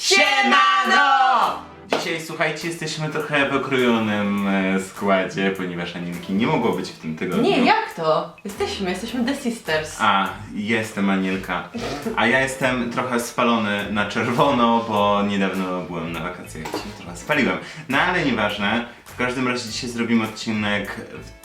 Siemano! Dzisiaj słuchajcie, jesteśmy trochę w okrojonym e, składzie, ponieważ Anielki nie mogło być w tym tygodniu. Nie, jak to? Jesteśmy, jesteśmy The Sisters. A, jestem Anielka. A ja jestem trochę spalony na czerwono, bo niedawno byłem na wakacjach i się trochę spaliłem. No ale nieważne. W każdym razie dzisiaj zrobimy odcinek w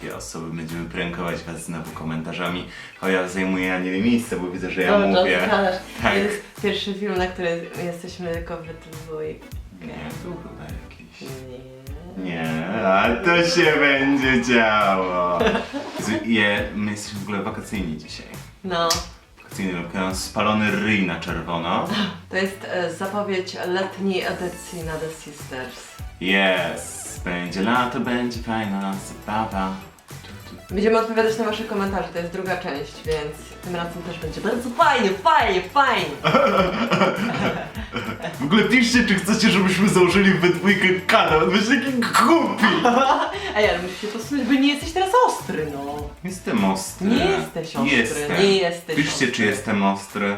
dwie osoby. Będziemy prankować was znowu komentarzami. O, ja zajmuję Anieli miejsce, bo widzę, że ja Dobrze, mówię. zgadzasz. Tak. To jest pierwszy film, na który jesteśmy tylko we dwójkę. Nie, tu chyba jakiś. Nie. Nie, a to się będzie działo. Z- Je, my jesteśmy w ogóle wakacyjni dzisiaj. No, Wakacyjny ja mam spalony ryj na czerwono. to jest e, zapowiedź letniej edycji na The Sisters. Jest, będzie lato, będzie fajna zabawa. Będziemy odpowiadać na wasze komentarze, to jest druga część, więc tym razem też będzie bardzo fajnie, fajnie, fajnie. W ogóle piszcie, czy chcecie, żebyśmy założyli we dwójkę kanał, będziesz taki głupi. Ej, ale musisz się posunąć, bo nie jesteś teraz ostry, no. Jestem ostry. Nie jesteś ostry, Jestem. nie jesteś Piszcie, ostry. czy jestem ostry.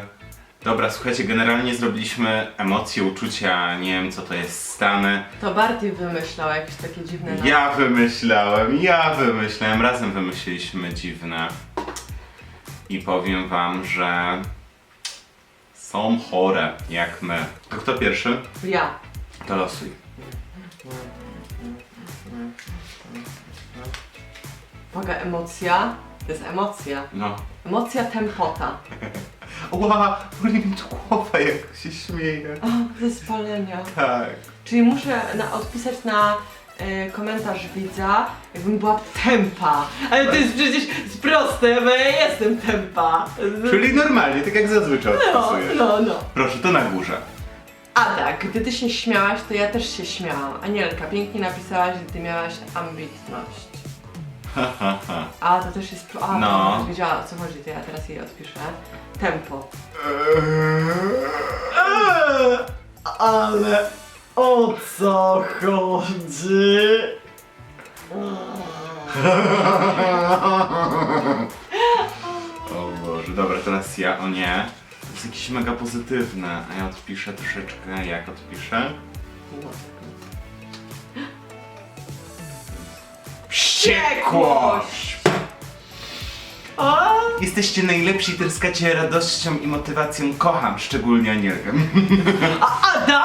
Dobra, słuchajcie, generalnie zrobiliśmy emocje, uczucia, nie wiem co to jest stany. To Barty wymyślał jakieś takie dziwne nazwy. Ja wymyślałem, ja wymyślałem, razem wymyśliliśmy dziwne. I powiem wam, że są chore, jak my. To kto pierwszy? Ja. To losuj. Uwaga, emocja. To jest emocja. No. Emocja tempota. Ła, boli mi tu głowa, jak się śmieję. O, ze spalenia. Tak. Czyli muszę na, odpisać na e, komentarz widza, jakbym była tempa. Ale to jest przecież proste, bo ja jestem tempa. Czyli normalnie, tak jak zazwyczaj No, odpisujesz. no, no. Proszę, to na górze. Ada, gdy ty się śmiałaś, to ja też się śmiałam. Anielka, pięknie napisałaś, gdy miałaś ambitność. Ha, ha, ha. A, to też jest... A, No. no. wiedziała o co chodzi, to ja teraz jej odpiszę. Tempo. Ale o co chodzi? O Boże, dobra, teraz ja, o nie. To jest jakieś mega pozytywne, a ja odpiszę troszeczkę, jak odpiszę? Wściekłość! Jesteście najlepsi, tryskacie radością i motywacją. Kocham szczególnie Anielkę. A Ada?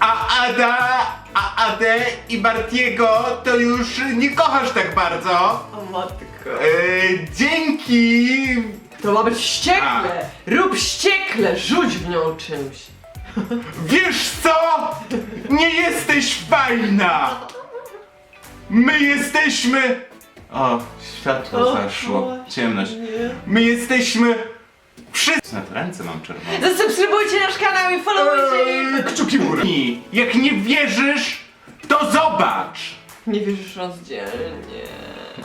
A Ada, a Adę i Bartiego to już nie kochasz tak bardzo. O matko. Eee, dzięki! To ma być wściekle! Rób wściekle! Rzuć w nią czymś! Wiesz co? Nie jesteś fajna! My jesteśmy... O, światło zaszło. Ciemność. My jesteśmy... Wszyscy... Na to ręce mam czerwone. Zasubskrybujcie nasz kanał i followujcie! Eee, kciuki w górę. Jak nie wierzysz, to zobacz! Nie wierzysz rozdzielnie.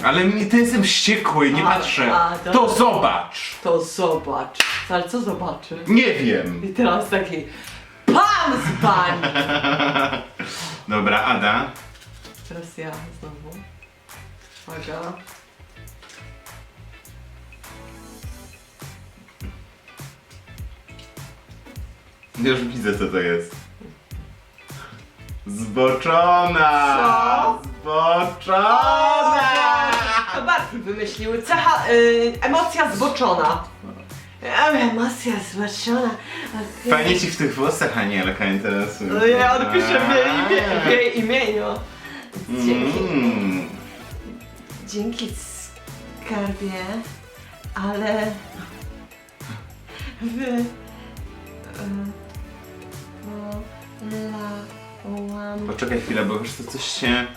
Ale mi to jestem wściekły, nie A, patrzę. a, To zobacz! To zobacz. Ale co zobaczy? Nie wiem. I teraz taki PAN z bani! Dobra, Ada. Teraz ja znowu. Uwaga. Już widzę co to jest. Zboczona! Co? Zboczona! To Barki wymyśliły. Cecha, y, emocja zboczona. E, Emocja zboczona. Fajnie ci w tych włosach Anielka interesuje. No ja odpiszę w jej, imię, w jej imieniu. Dzięki. Mm. Dzięki skarbie, ale wy e, wolałam Poczekaj chwilę, bo wiesz co, coś się...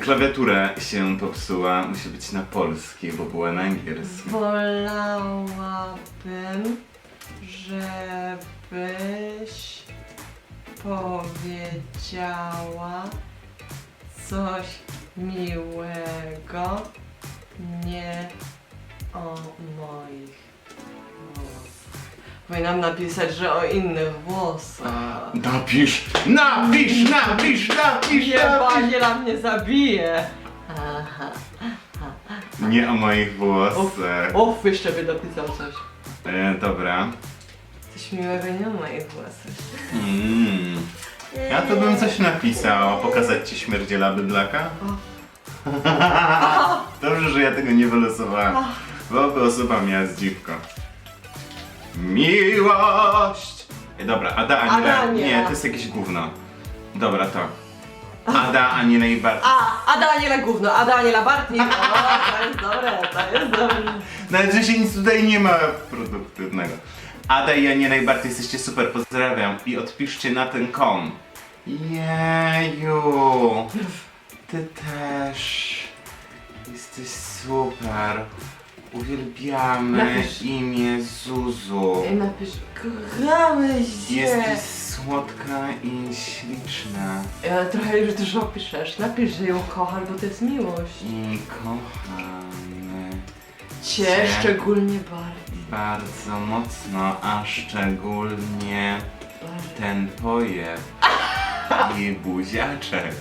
Klawiatura się popsuła, musi być na polski, bo była na angielski. wolałabym, żebyś powiedziała coś miłego nie o moich włosach. Powinnam napisać, że o innych włosach. Napisz, napisz, napisz, napisz, Nie, napisz. Bagiela mnie zabije. Aha. Nie o moich włosach. Uff, jeszcze by dopisał coś. E, dobra. Coś miłego nie ma moich włosach. Mm. Ja to bym coś napisał. Pokazać ci śmierdziela bydlaka? Dobrze, że ja tego nie wylosowałem. Bo by osoba miała zdziwko. Miłość! Ej, dobra, Ada. Ada, Aniela. Nie, to jest jakieś gówno. Dobra, to. Ada, Aniela i Bart. A, a Daniela gówno, a Daniela Bartnik. O, to jest dobre, to jest dobre. Nawet, że się nic tutaj nie ma produktywnego. Ada i Aniela i Bart, jesteście super, pozdrawiam. I odpiszcie na ten kon. Jeju! Ty też. Jesteś super. Uwielbiamy Napisz. imię Zuzu. I napisz, kochamy się. Jesteś słodka i śliczna. Ja trochę już dużo piszesz. Napisz, że ją kochasz, bo to jest miłość. I kochamy Cię Cię. szczególnie bardzo. Bardzo mocno, a szczególnie ten pojew i buziaczek.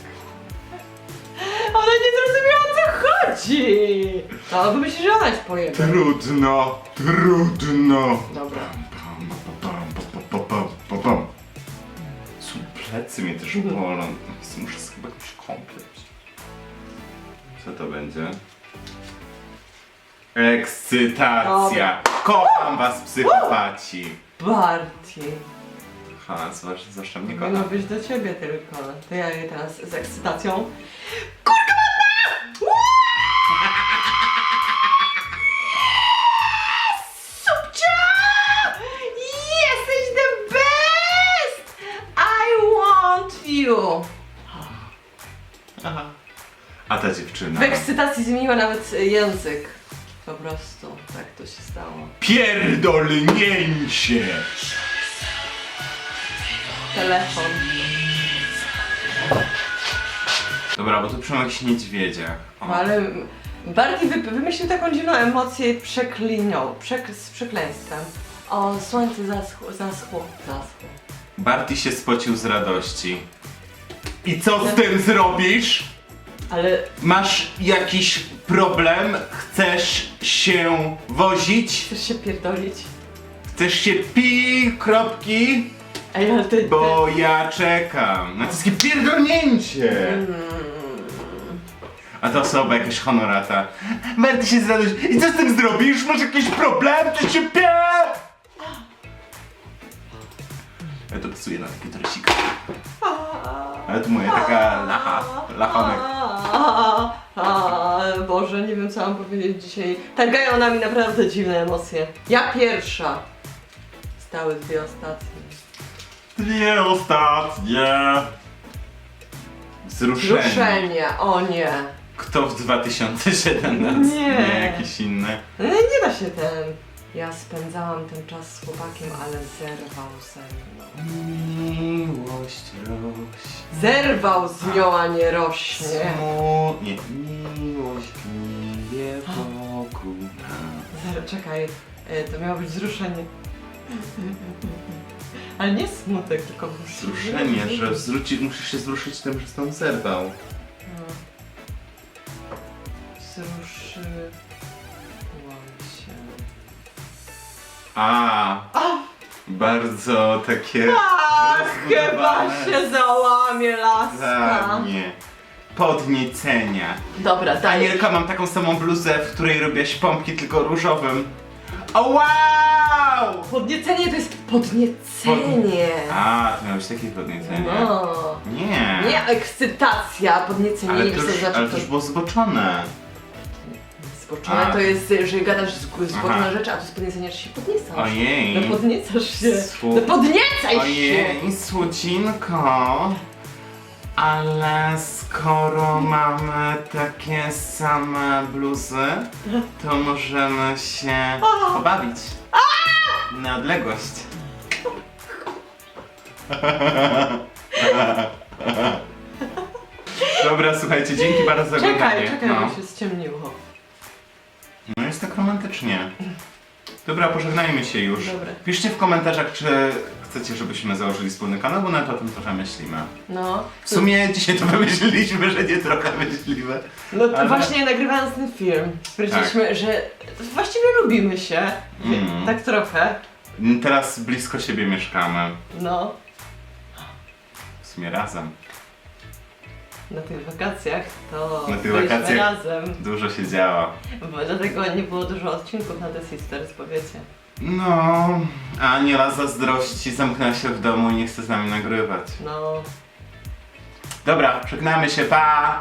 Ona nie zrozumiała o co chodzi. No, bo myślisz, że ona jest pojemna. Trudno, trudno. Dobra. Pam, pam, pam, pam, pam, pam, pam. Su, plecy mnie też bolą. Muszę sobie chyba jakiś komplet. Co to będzie? Ekscytacja. Kocham was, psychopaci. Barty. Ha, zwłaszcza, zwłaszcza mnie Powinno kocha. być do ciebie tylko. To ja jej teraz z ekscytacją. Subcia! Jesteś the best! I want you! Aha. A ta dziewczyna. W ekscytacji zmieniła nawet język. Po prostu, tak to się stało. Pierdolnięcie! Telefon. Dobra, bo tu przy jakichś niedźwiedziach. O. No ale Barty wy, wymyślił taką dziwną emocję przeklinią, przek, z przekleństwem. O, słońce zaschło, zaschło, zaschło. Barty się spocił z radości. I co z tym zrobisz? Ale Masz jakiś problem? Chcesz się wozić? chcesz się pierdolić? Chcesz się pi kropki? Ej, ale ty... Bo ja czekam. Na takie pierdolnięcie. Mm. A ta osoba jakaś honorata. Barty się z radości. I co z tym zrobisz? Masz jakiś problem? Ty się pie... To pasuje na taki torsik. Ale to moja taka lacha. A, a, Boże, nie wiem co mam powiedzieć dzisiaj. Targają nami naprawdę dziwne emocje. Ja pierwsza. Stały dwie ostatnie. Dwie ostatnie. Wzruszenie. Ruszenie, o nie. Kto w 2017? Nie. Nie, jakiś inny. No nie da się ten. Ja spędzałam ten czas z chłopakiem, ale zerwał ze mną. Miłość rośnie. Zerwał z nią, a nie rośnie. Smutnie. Miłość bije wokół nas. Zer czekaj, e, to miało być wzruszenie. Ale nie smutek, tylko Wzruszenie, że zwróci, musisz się wzruszyć tym, że stąd zerwał. No. Wzruszyłam A, bardzo takie... A, chyba Rozbudowane. się załamie laska. Za mnie. Podniecenia. Dobra, daj. Anielka, mam taką samą bluzę, w której robiłaś pompki, tylko różowym. O wow! Podniecenie to jest podniecenie. A, to miało być takie podniecenie. No. Nie. Nie ekscytacja, podniecenie, Ale nie to, wiesz co już, znaczy. ale to to już było zboczone. Zboczone A. to jest, że gadasz z zboczone Aha. rzeczy, a podniecenie, że się podniecasz. Ojej. No podniecasz się. Słu- No podniecaj się! Ojej, słodzinko. Ale skoro mamy takie same bluzy, to możemy się pobawić. Na odległość. Dobra, słuchajcie, dzięki bardzo za Czekaj, oglądanie. czekaj, No. bo się ściemniło. Tak romantycznie. Dobra, pożegnajmy się już. Dobra. Piszcie w komentarzach, czy chcecie, żebyśmy założyli wspólny kanał, bo nawet o tym trochę myślimy. No. W sumie dzisiaj to wymyśliliśmy, że nie trochę myśliwe. No to Ale- właśnie nagrywając ten film, stwierdziliśmy, że właściwie lubimy się. Mm. Tak trochę. Teraz blisko siebie mieszkamy. No, W sumie razem. Na tych wakacjach to Na tych byliśmy wakacjach? razem. Dużo się działo. Bo dlatego nie było dużo odcinków na The Sisters, powiecie. No, a Aniela zazdrości, zamknęła się w domu i nie chce z nami nagrywać. No, Dobra, żegnamy się, pa!